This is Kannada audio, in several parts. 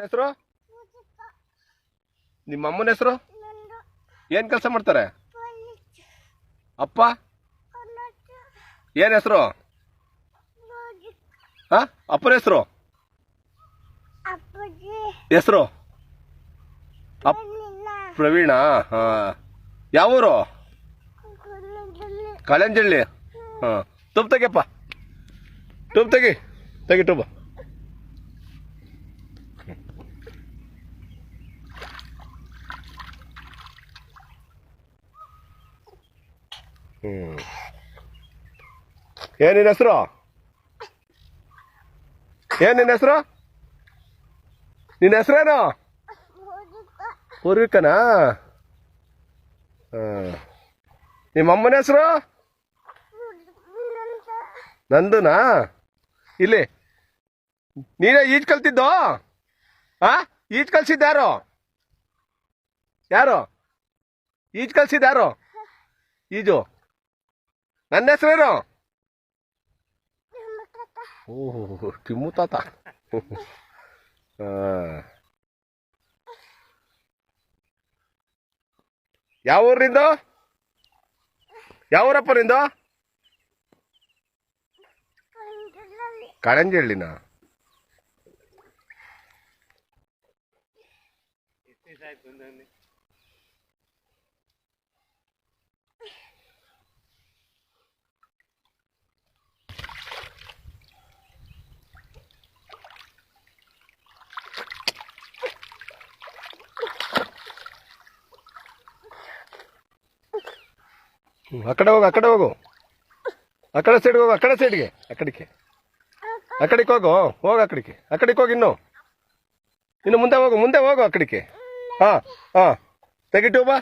ಹೆಸರು? ನಿಮ್ಮ ಅಮ್ಮನ ಹೆಸರು? ಏನ್ ಕೆಲಸ ಮಾಡ್ತಾರೆ? ಅಪ್ಪ? ಏನ್ ಹೆಸರು? ಹಾ? ಅಪ್ಪನ ಹೆಸರು? ಹೆಸರು? ಅಪ್ ಪ್ರವೀಣ, ಹಾ. ಯಾವೂರು ಕಾಳಂಜಳ್ಳಿ ಹಾ. ಟೂಬ್ ತೆಗಿಯಪ್ಪ. ಟೂಬ್ ತೆಗಿ. ತೆಗಿ ಟೂಬ್ ಹ್ಮ್. ಏನ್ ನಿನ್ನ ಹೆಸರು? ಏನ್ ನಿನ್ನ ಹೆಸರು? ನಿನ್ನ ಹೆಸರೇನು? ಪೂರ್ವಿಕನಾ? ಹಾಂ. ನಿಮ್ಮ ಅಮ್ಮನ ಹೆಸರು? ನಂದುನಾ? ಇಲ್ಲಿ. ನೀನೇ ಈಜ್ ಕಲ್ತಿದ್ದು? ಆ? ಈಜ್ ಕಲ್ಸಿದ್ದಾರು ಯಾರು? ಈಜ್ ಕಲ್ಸಿದ್ದಾರು ಈಜು. ನನ್ನ ಹೆಸರೇನು ಓಹೋ ಕಿಮ್ಮು ತಾತ. ಯಾವ ಊರಿನಿಂದ ಯಾವ ಊರಪ್ಪ ನಿಂದು? ಕಳಂಜಳ್ಳಿನ ಆ ಕಡೆ ಹೋಗು, ಆ ಕಡೆ ಹೋಗು. ಆ ಕಡೆ ಸೈಡ್ಗೆ ಹೋಗು, ಆ ಕಡೆ ಸೈಡ್ಗೆ ಆ ಕಡೆಗೆ. ಹೋಗು ಹೋಗು ಆ ಕಡೆಗೆ ಹೋಗಿ ಇನ್ನು. ಇನ್ನು ಮುಂದೆ ಹೋಗು ಮುಂದೆ ಹೋಗು ಆ ಕಡೆಗೆ. ಹಾ ಹಾ. ತೆಗಿ ಟ್ಯೂಬಾ?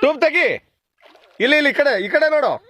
ಟ್ಯೂಬ್ ತೆಗಿ. ಇಲ್ಲಿ ಇಲ್ಲಿ, ಈ ಕಡೆ ಈ ಕಡೆ ನೋಡು.